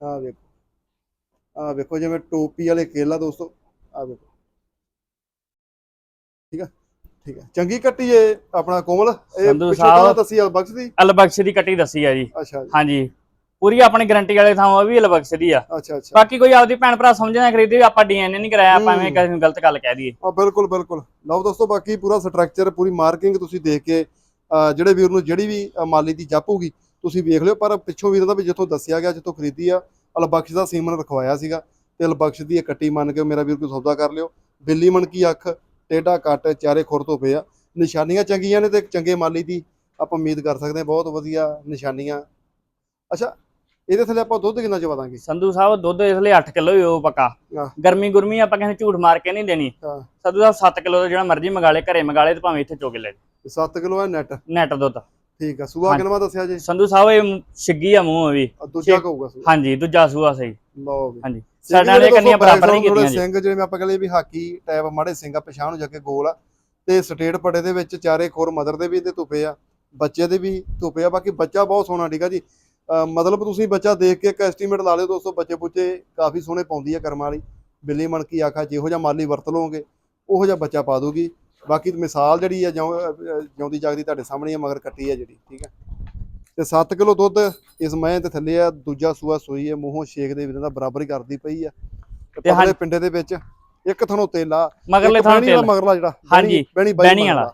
ਆ ਵੇਖੋ। ਆ ਵੇਖੋ ਜਿਵੇਂ ਟੋਪੀ ਵਾਲੇ ਕੇਲਾ ਦੋਸਤੋ। ਆ ਵੇਖੋ। ਠੀਕ ਆ? ਠੀਕ ਆ। ਚੰਗੀ ਕੱਟੀ ਏ ਆਪਣਾ ਕੋਮਲ। ਇਹ ਸੰਧੂ ਪਿੱਛੋਂ ਤਾਂ ਸਾਹਿਬ। ਦੱਸੀ ਆ ਬਖਸ਼ ਦੀ। ਅਲਬਖਸ਼ ਦੀ ਕੱਟੀ ਦੱਸੀ ਆ ਜੀ। ਅੱਛਾ ਜੀ। ਹਾਂਜੀ। ਪੂਰੀ ਆਪਣੀ ਗਾਰੰਟੀ ਵਾਲੇ ਥਾਂ ਉਹ ਵੀ ਲਬਖਸ਼ ਦੀ ਆ। ਅੱਛਾ ਅੱਛਾ। ਬਾਕੀ ਕੋਈ ਆਪਦੀ ਭੈਣ ਭਰਾ ਸਮਝਣਾ ਖਰੀਦੀ ਵੀ ਆਪਾਂ ਡੀਐਨਏ ਨਹੀਂ ਕਰਾਇਆ ਆਪਾਂ ਐਵੇਂ। ਕਿਸੇ ਨੂੰ ਗਲਤ ਗੱਲ ਕਹਿ ਦਈਏ। ਆ ਬਿਲਕੁਲ ਬਿਲਕੁਲ। ਲਓ ਦੋਸਤੋ ਬਾਕੀ ਪੂਰਾ ਸਟਰਕਚਰ ਪੂਰੀ ਮਾਰਕਿੰਗ ਤੁਸੀਂ ਦੇਖ ਕੇ ਜਿਹੜੇ ਵੀਰ ਨੂੰ ਜਿਹੜੀ ਵੀ ਮਾਲੀ ਦੀ ਜਾਪੂਗੀ ਤੁਸੀਂ ਵੇਖ ਲਿਓ। ਪਰ ਪਿੱਛੋਂ ਵੀਰ ਦਾ ਵੀ ਜਿੱਥੋਂ ਦੱਸਿਆ ਗਿਆ, ਜਿੱਥੋਂ ਖਰੀਦੀ ਆ, ਅਲਬਖਸ਼ ਦਾ ਸੀਮਨ ਰਖਵਾਇਆ ਸੀਗਾ ਤੇ ਅਲਬਖਸ਼ ਦੀ ਇਹ ਮੰਨ ਕੇ ਮੇਰਾ ਵੀਰ ਕੋਈ ਸੌਦਾ ਕਰ ਲਿਓ। ਬਿੱਲੀ ਮਣ ਕੀ ਅੱਖ, ਟੇਢਾ ਕੱਟ, ਚਾਰੇ ਖੁਰ ਤੋਂ ਪਿਆ ਨਿਸ਼ਾਨੀਆਂ ਚੰਗੀਆਂ ਨੇ ਤੇ ਚੰਗੇ ਮਾਲੀ ਦੀ ਆਪਾਂ ਉਮੀਦ ਕਰ ਸਕਦੇ ਹਾਂ, ਬਹੁਤ ਵਧੀਆ ਨਿਸ਼ਾਨੀਆਂ। ਅੱਛਾ ਇਹਦੇ ਥੱਲੇ ਆਪਾਂ ਦੁੱਧ ਕਿੰਨਾ ਚਵਾ ਦਾਂਗੇ ਸੰਧੂ ਸਾਹਿਬ ਦੁੱਧ ਇਸ ਲਈ 8 ਕਿਲੋ ਹੀ ਉਹ ਪੱਕਾ। ਗਰਮੀ ਗੁਰਮੀ ਆਪਾਂ ਕਿਸੇ ਨੂੰ ਝੂਠ ਮਾਰ ਕੇ ਨਹੀਂ ਦੇਣੀ। ਹਾਂ। ਸੰਧੂ ਸਾਹਿਬ 7 ਕਿਲੋ ਦਾ ਜਿਹੜਾ ਮਰਜ਼ੀ ਮੰਗਾ ਲੇ ਘਰੇ ਮੰਗਾ ਲੇ ਤੇ ਭਾਵੇਂ ਇੱਥੇ ਚੁੱਕ ਲੈ 7 ਕਿਲੋ ਹੈ ਨੈਟ ਨੈਟ ਦੁੱਧ। ਠੀਕ ਆ ਸੂਆ। ਕਿੰਨਾ ਦੱਸਿਆ ਜੀ? ਸੰਧੂ ਸਾਹਿਬ ਇਹ ਛਿੱਗੀ ਆ ਮੂੰਹ ਵੀ। ਦੂਜਾ ਕਹੂਗਾ ਹਾਂਜੀ ਦੂਜਾ ਸੂਆ ਸਹੀ। ਲਓ ਹਾਂਜੀ। ਸਾਡਾ ਜਿਹੜੇ ਨੇ ਕੰਨੀਆਂ ਬਰਾਬਰ ਨਹੀਂ ਕੀਤੀਆਂ ਜੀ। ਸਿੰਘ ਜਿਵੇਂ ਆਪਾਂ ਕਹਿੰਦੇ ਵੀ ਹਾਕੀ ਟੈਪ ਮਾੜੇ ਸਿੰਘ ਆ ਪਛਾਣ ਹੋ ਜਾ ਕੇ ਗੋਲ ਆ। ਤੇ ਸਟੇਟ ਪੜੇ ਦੇ ਵਿੱਚ ਚਾਰੇ ਖੋਰ ਮਦਰ ਦੇ ਵੀ ਤੇ ਧੁੱਪੇ ਆ ਬੱਚੇ ਦੇ ਵੀ ਧੁੱਪੇ ਆ ਬਾਕੀ ਬੱਚਾ ਬਹੁਤ ਸੋਹਣਾ ਠੀਕ ਆ ਜੀ। ਮਤਲਬ ਤੁਸੀਂ ਬੱਚਾ ਦੇਖ ਕੇ ਇੱਕ ਐਸਟੀਮੇਟ ਲਾ ਲਿਓ ਦੋਸਤੋ ਬੱਚੇ ਬੁੱਚੇ ਕਾਫੀ ਸੋਹਣੇ ਪਾਉਂਦੀ ਆ ਕਰਮਾਂ ਵਾਲੀ। ਬਿੱਲੀ ਮਣ ਕੀ ਆਖਾ ਜਿਹੋ ਜਿਹਾ ਮਾਲੀ ਵਰਤ ਲਓਗੇ ਉਹੋ ਜਿਹਾ ਬੱਚਾ ਪਾ ਦੂਗੀ ਬਾਕੀ ਮਿਸਾਲ ਜਿਹੜੀ ਆ ਜਿਉਂਦੀ ਜਾਗਦੀ ਤੁਹਾਡੇ ਸਾਹਮਣੇ ਆ ਮਗਰ ਕੱਟੀ ਆ ਜਿਹੜੀ ਠੀਕ ਆ? ਤੇ 7 ਕਿਲੋ ਦੁੱਧ ਇਸ ਮੈਂ ਤੇ ਥੱਲੇ ਆ ਦੂਜਾ ਸੂਆ ਸੋਈ ਹੈ ਮੂੰਹੋਂ ਛੇਕ ਦੇ ਵੀਰਾਂ ਦਾ ਬਰਾਬਰ ਹੀ ਕਰਦੀ ਪਈ ਆ। ਤੇ ਹਾਂ- ਪਤਲੇ ਪਿੰਡੇ ਦੇ ਵਿੱਚ ਇੱਕ ਥਣੋਂ ਤੇਲਾ ਮਗਰਲੇ ਇੱਕ ਥਾਂ ਬਹਿਣੀ ਵਾਲਾ ਤੇਲ। ਮਗਰਲਾ ਜਿਹੜਾ ਹਾਂਜੀ, ਬਹਿਣੀ ਬਾਈ। ਵਾਲਾ।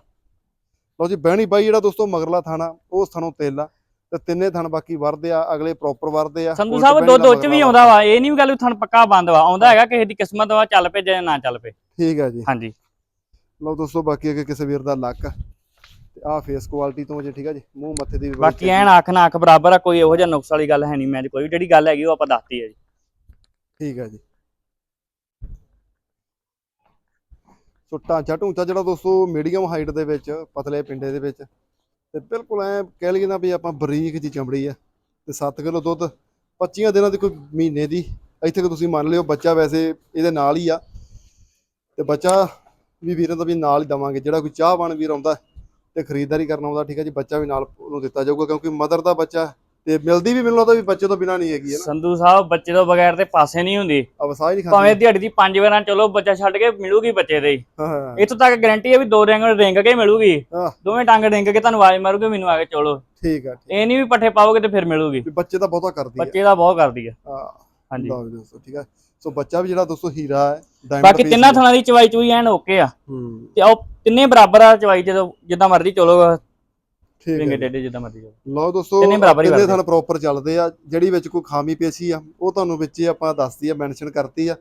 ਲਓ ਜੀ ਬਹਿਣੀ ਬਾਈ ਜਿਹੜਾ ਦੋਸਤੋ ਮਗਰਲਾ ਥਾਣਾ ਉਸ ਥਣੋਂ ਤੇਲਾ ਤੇ ਤਿੰਨੇ ਥਣ ਬਾਕੀ ਵਰਦੇ ਆ ਅਗਲੇ ਪ੍ਰੋਪਰ ਵਰਦੇ ਆ। ਸੰਧੂ ਸਾਹਿਬ ਦੁੱਧ ਦਾ ਉੱਚ ਵੀ ਆਉਂਦਾ ਵਾ ਇਹ ਨਹੀਂ ਗੱਲ ਵੀ ਥਣ ਪੱਕਾ ਬੰਦ ਵਾ ਆਉਂਦਾ ਹੈਗਾ ਕਿਸੇ ਦੀ ਕਿਸਮਤ ਵਾ ਚੱਲ ਪਏ ਜਾਂ ਨਾ ਚੱਲ ਪਏ। ਠੀਕ ਹੈ ਜੀ। ਹਾਂਜੀ। ਲਓ ਦੋਸਤੋ ਬਾਕੀ ਅੱਗੇ ਕਿਸੇ ਵੀਰ ਦਾ ਲੱਕ ਤੇ ਆਹ ਫੇਸ ਕੁਆਲਿਟੀ ਤੋਂ ਜੇ ਠੀਕ ਹੈ ਜੀ ਮੂੰਹ ਮੱਥੇ ਦੀ ਬਾਕੀ ਐਨ ਅੱਖ ਨਾ ਅੱਖ ਬਰਾਬਰ ਆ ਕੋਈ ਇਹੋ ਜਿਹਾ ਨੁਕਸ ਵਾਲੀ ਗੱਲ ਹੈ ਨਹੀਂ ਮੈਂ ਕੋਈ ਜਿਹੜੀ ਗੱਲ ਹੈਗੀ ਉਹ ਆਪਾਂ ਦੱਸਤੀ ਹੈ ਜੀ। ਠੀਕ ਹੈ ਜੀ। ਸੋ ਢਾਂਚਾ ਢੂੰਚਾ ਜਿਹੜਾ ਦੋਸਤੋ ਮੀਡੀਅਮ ਹਾਈਟ ਦੇ ਵਿੱਚ ਪਤਲੇ ਪਿੰਡੇ ਦੇ ਵਿੱਚ ਤੇ ਬਿਲਕੁਲ ਐ ਕਹਿ ਲਈਏ ਨਾ ਵੀ ਆਪਾਂ ਬਰੀਕ ਜੀ ਚਮੜੀ ਆ ਤੇ 7 ਕਿਲੋ ਦੁੱਧ 25 ਦਿਨਾਂ ਦੀ ਕੋਈ ਮਹੀਨੇ ਦੀ, ਇੱਥੇ ਕਿ ਤੁਸੀਂ ਮੰਨ ਲਿਓ ਬੱਚਾ ਵੈਸੇ ਇਹਦੇ ਨਾਲ ਹੀ ਆ ਤੇ ਬੱਚਾ ਵੀ ਵੀਰਾਂ ਦਾ ਵੀ ਨਾਲ ਹੀ ਦਵਾਂਗੇ, ਜਿਹੜਾ ਕੋਈ ਚਾਹ ਚਾਹਵਾਨ ਵੀਰ ਆਉਂਦਾ ਤੇ ਖਰੀਦਦਾਰੀ ਕਰਨ ਆਉਂਦਾ, ਠੀਕ ਹੈ ਜੀ, ਬੱਚਾ ਵੀ ਨਾਲ ਉਹਨੂੰ ਦਿੱਤਾ ਜਾਊਗਾ ਕਿਉਂਕਿ ਮਦਰ ਦਾ ਬੱਚਾ ਤੇ ਮਿਲਦੀ ਵੀ ਮੈਨੂੰ ਲੱਗਦਾ ਵੀ ਬੱਚੇ ਤੋਂ ਬਿਨਾ ਨਹੀਂ ਹੈਗੀ ਹੈ ਨਾ। ਸੰਧੂ ਸਾਹਿਬ ਬੱਚੇ ਤੋਂ ਬਗੈਰ ਤੇ ਪਾਸੇ ਨਹੀਂ ਹੁੰਦੀ। ਅਵਸਾਹ ਹੀ ਨਹੀਂ ਭਾਵੇਂ ਦਿਹਾੜੀ ਦੀ ਪੰਜ ਵਾਰਾਂ ਚਲੋ ਬੱਚਾ ਛੱਡ ਕੇ ਮਿਲੂਗੀ ਬੱਚੇ ਦੇ ਹੀ। ਇੱਥੋਂ ਤੱਕ ਗਾਰੰਟੀ ਹੈ ਵੀ ਦੋ ਰਿੰਗ ਰਿੰਗ ਕੇ ਮਿਲੂਗੀ। ਦੋਵੇਂ ਟੰਗ ਰਿੰਗ ਕੇ ਤੁਹਾਨੂੰ ਆਵਾਜ਼ ਮਾਰੂਗੇ ਮੈਨੂੰ ਆ ਕੇ ਚਲੋ। ਠੀਕ ਆ ਠੀਕ ਇਹ ਨਹੀਂ ਵੀ ਪੱਠੇ ਪਾਓਗੇ ਤੇ ਫਿਰ ਮਿਲੂਗੀ। ਬੱਚੇ ਤਾਂ ਬਹੁਤਾ ਕਰਦੀ ਹੈ ਬੱਚੇ ਦਾ ਬਹੁਤ ਕਰਦੀ ਹੈ ਹਾਂ। ਹਾਂਜੀ। ਦੋਸਤੋ ਠੀਕ ਹੈ ਸੋ ਬੱਚਾ ਵੀ ਜਿਹੜਾ ਦੋਸਤੋ ਹੀਰਾ ਹੈ ਬਾਕੀ ਤਿੰਨਾਂ। ਥਣਾਂ ਦੀ ਚਵਾਈ ਚੂਈ ਐਨ ਓਕੇ ਆ। ਤੇ ਉਹ ਤਿੰਨੇ ਬਰਾਬਰ ਆ ਚਵਾਈ ਜਦੋਂ ਜਿੱਦਾਂ ਮਰਜ਼ੀ ਚਲੋ। ਹੈ ਟੇਡੇ ਜਿੱਦਾਂ ਮਰਜ਼ੀ ਚਲੋ। ਲਓ ਦੋਸਤੋ ਤਿੰਨੇ ਬਰਾਬਰ ਹੀ ਤਿੰਨੇ। ਥਣ ਪ੍ਰੋਪਰ ਚੱਲਦੇ ਆ ਜਿਹੜੀ ਵਿੱਚ ਕੋਈ ਖਾਮੀ ਪੇਸ਼ੀ ਆ ਉਹ ਤੁਹਾਨੂੰ ਵਿੱਚ ਹੀ ਆਪਾਂ ਦੱਸਦੀ ਆ ਮੈਂਸ਼ਨ ਕਰਤੀ ਆ।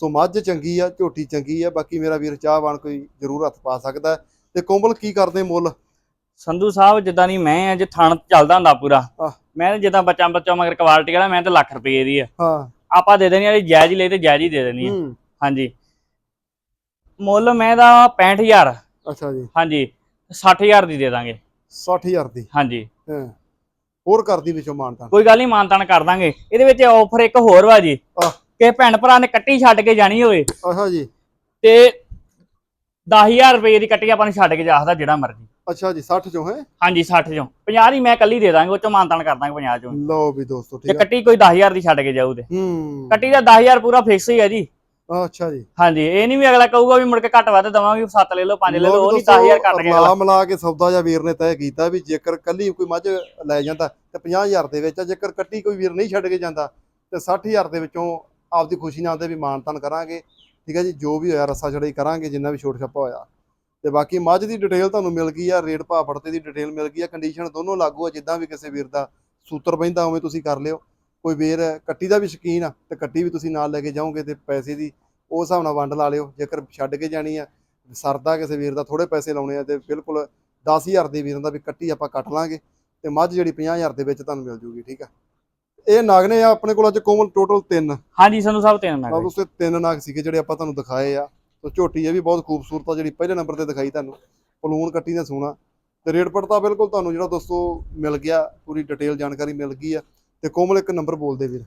ਸੋ ਮੱਝ ਚੰਗੀ ਆ ਝੋਟੀ ਚੰਗੀ ਆ ਬਾਕੀ ਮੇਰਾ ਵੀਰ ਚਾਹਵਾਨ ਕੋਈ ਜ਼ਰੂਰ ਹੱਥ ਪਾ ਸਕਦਾ। ਤੇ ਕੋਮਲ ਕੀ ਕਰਦੇ ਮੁੱਲ? ਸੰਧੂ ਸਾਹਿਬ ਜਿੱਦਾਂ ਦੀ ਮੈਂ ਆ ਜੇ ਥਣ ਚੱਲਦਾ ਹੁੰਦਾ ਪੂਰਾ। ਮੈਂ ਜਿੱਦਾਂ ਬੱਚਾ ਬੱਚਾ ਮਗਰ ਕੁਆਲਿਟੀ ਵਾਲਾ ਮੈਂ ਤਾਂ ਲੱਖ ਰੁਪਏ ਦੀ ਆ। ਹਾਂ। ਆਪਾਂ ਦੇ ਦੇਣੀ ਆ ਜਾਇਜ਼ ਹੀ ਲਈ ਤੇ ਜਾਇਜ਼ ਹੀ ਦੇ ਦੇਣੀ ਆ। ਹਾਂਜੀ। ਮੁੱਲ ਮੈਂ ਦਾ 65000 ਅੱਛਾ ਜੀ। ਹਾਂਜੀ। 60000 ਦੀ ਦੇ ਦਾਂਗੇ। 60000 ਦੀ। ਹਾਂਜੀ। ਹਾਂ। ਹੋਰ ਕਰਦੀ ਵਿੱਚੋਂ ਮਾਨਤਾ ਕੋਈ ਗੱਲ ਨਹੀਂ ਮਾਨਤਾਨ ਕਰ ਦਾਂਗੇ। ਇਹਦੇ ਵਿੱਚ ਆਫਰ ਇੱਕ ਹੋਰ ਵਾ ਜੀ। ਕਿ ਭੈਣ ਭਰਾ ਨੇ ਕੱਟੀ ਛੱਡ ਕੇ ਜਾਣੀ ਹੋਵੇ। ਅੱਛਾ ਜੀ। ਤੇ 10000 ਰੁਪਏ ਦੀ ਕੱਟੀ ਆਪਾਂ ਨੂੰ ਛੱਡ ਕੇ ਜਾਖਦਾ ਜਿਹੜਾ ਮਰਜ਼ੀ। ਅੱਛਾ ਜੀ 60 ਚੋਂ ਹੈ? ਹਾਂਜੀ 60 ਚੋਂ। 50 ਦੀ ਮੈਂ ਕੱਲੀ ਦੇ ਦਾਂਗੇ ਉਹ ਚੋਂ ਮਾਨਤਾਨ ਕਰ ਦਾਂਗੇ 50 ਚੋਂ। ਲਓ ਵੀ ਦੋਸਤੋ ਤੇ ਠੀਕ ਹੈ ਕੱਟੀ ਕੋਈ 10000 ਦੀ ਛੱਡ ਕੇ ਜਾਊ ਤੇ। ਹੂੰ। ਕੱਟੀ ਦਾ 10000 ਪੂਰਾ ਫਿਕਸ ਹੀ ਹੈ ਜੀ। ਅੱਛਾ ਜੀ। ਹਾਂਜੀ ਇਹ ਨਹੀਂ ਵੀ ਅਗਲਾ ਕਹੂਗਾ ਵੀ ਮੁੜ ਕੇ ਘੱਟ ਵੱਧ ਦਵਾਂਗੇ 7 ਲੈ ਲਓ 5 ਲੈ ਲਓ ਉਹ ਨਹੀਂ 10000 ਕੱਟ ਕੇ ਲਾ ਮਿਲਾ ਕੇ ਸੌਦਾ ਜਾਂ ਵੀਰ ਨੇ ਤੈਅ ਕੀਤਾ ਵੀ ਜੇਕਰ ਕੱਲੀ ਕੋਈ ਮੱਝ ਲੈ ਜਾਂਦਾ ਤੇ 50000 ਦੇ ਵਿੱਚ ਜੇਕਰ ਕੱਟੀ ਕੋਈ ਵੀਰ ਨਹੀਂ ਛੱਡ ਕੇ ਜਾਂਦਾ ਤੇ 60000 ਦੇ ਵਿੱਚੋਂ ਆਪਦੀ ਖੁਸ਼ੀ ਨਾਲ ਦੇ ਵੀ ਮਾਨਤਨ ਕਰਾਂਗੇ। ਠੀਕ ਹੈ ਜੀ ਜੋ ਵੀ ਹੋਇਆ ਰੱਸਾ ਛੜਾਈ ਕਰਾਂਗੇ ਜਿੰਨਾ ਵੀ ਛੋਟ ਛੱਪਾ ਹੋਇਆ। ਤੇ ਬਾਕੀ ਮੱਝ ਦੀ ਡਿਟੇਲ ਤੁਹਾਨੂੰ ਮਿਲ ਗਈ ਆ ਰੇਟ ਭਾਅ ਫੜਤੇ ਦੀ ਡਿਟੇਲ ਮਿਲ ਗਈ ਆ ਕੰਡੀਸ਼ਨ ਦੋਨੋਂ ਲਾਗੂ ਆ ਜਿੱਦਾਂ ਵੀ ਕਿਸੇ ਵੀਰ ਦਾ ਸੂਤਰ ਬਹਿੰਦਾ ਉਵੇਂ ਤੁਸੀਂ ਕਰ ਲਿਓ। ਕੋਈ ਵੀਰ ਕੱਟੀ ਦਾ ਵੀ ਸ਼ਕੀਨ ਆ ਤੇ ਕੱਟੀ ਵੀ ਤੁਸੀਂ ਨਾਲ ਲੈ ਕੇ ਜਾਓਗੇ ਤੇ ਪੈਸੇ ਦੀ ਉਸ ਹਿਸਾਬ ਨਾਲ ਵੰਡ ਲਾ ਲਿਓ ਜੇਕਰ ਛੱਡ ਕੇ ਜਾਣੀ ਆ ਸਰਦਾ ਕਿਸੇ ਵੀਰ ਦਾ ਥੋੜੇ ਪੈਸੇ ਲਾਉਣੇ ਆ ਤੇ ਬਿਲਕੁਲ 10000 ਦੇ ਵੀਰਾਂ ਦਾ ਵੀ ਕੱਟੀ ਆਪਾਂ ਕੱਟ ਲਾਂਗੇ ਤੇ ਮੱਝ ਜਿਹੜੀ 50000 ਦੇ ਵਿੱਚ ਤੁਹਾਨੂੰ ਮਿਲ ਜੂਗੀ ਠੀਕ ਆ? ਇਹ ਨਾਗ ਨੇ ਆ ਆਪਣੇ ਕੋਲ ਅੱਜ ਕੋਮਲ ਟੋਟਲ ਤਿੰਨ। ਹਾਂਜੀ ਸੰਧੂ ਸਾਹਿਬ ਤਿੰਨ ਨਗ ਉਸੇ ਤਿੰਨ ਨਾਗ ਸੀਗੇ ਜਿਹੜੇ ਆਪਾਂ ਤੁਹਾਨੂੰ ਦਿਖਾਏ ਆ। ਤੇ ਝੋਟੀ ਇਹ ਵੀ ਬਹੁਤ ਖੂਬਸੂਰਤ ਆ ਜਿਹੜੀ ਪਹਿਲੇ ਨੰਬਰ ਤੇ ਦਿਖਾਈ ਤੁਹਾਨੂੰ। ਪਲੂਣ ਕੱਟੀ ਨੇ ਸੋਨਾ। ਤੇ ਰੇਟ ਪੜਤਾ ਬਿਲਕੁਲ ਤੁਹਾਨੂੰ ਜਿਹੜਾ ਦੋਸਤੋ ਮਿਲ ਗਿਆ ਪੂਰੀ ਡਿਟੇਲ ਜਾਣਕਾਰੀ ਮਿਲ ਗਈ ਆ। ਤੇ ਕੋਮਲ ਇੱਕ ਨੰਬਰ ਬੋਲਦੇ ਵੀਰ।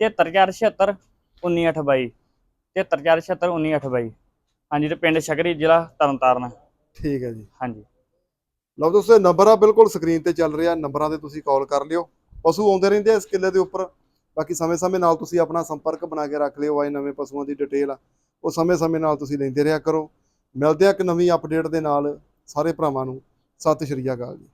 73476 1928 73476 1928 ਹਾਂਜੀ ਤੇ ਪਿੰਡ ਸ਼ਕਰੀ ਜ਼ਿਲ੍ਹਾ ਤਰਨਤਾਰਨ। ਠੀਕ ਹੈ ਜੀ। ਹਾਂਜੀ। ਲਓ ਦੋਸਤੋ ਨੰਬਰ ਆ ਬਿਲਕੁਲ ਸਕਰੀਨ ਤੇ ਚੱਲ ਰਿਹਾ। ਨੰਬਰਾਂ ਤੇ ਤੁਸੀਂ ਕਾਲ ਕਰ ਲਿਓ। ਪਸ਼ੂ ਆਉਂਦੇ ਰਹਿੰਦੇ ਆ ਇਸ ਕਿੱਲੇ ਦੇ ਉੱਪਰ। ਬਾਕੀ ਸਮੇਂ-ਸਮੇਂ ਨਾਲ ਤੁਸੀਂ ਆਪਣਾ ਸੰਪਰਕ ਬਣਾ ਕੇ ਰੱਖ ਲਿਓ। ਆਏ ਨਵੇਂ ਪਸ਼ੂਆਂ ਦੀ ਡਿਟੇਲ ਆ। ਉਹ ਸਮੇਂ-ਸਮੇਂ ਨਾਲ ਤੁਸੀਂ ਲੈਂਦੇ ਰਿਹਾ ਕਰੋ। ਮਿਲਦੇ ਆ ਇੱਕ ਨਵੀਂ ਅਪਡੇਟ ਦੇ ਨਾਲ ਸਾਰੇ ਭਰਾਵਾਂ ਨੂੰ। ਸਤਿ ਸ਼੍ਰੀ ਅਕਾਲ ਜੀ।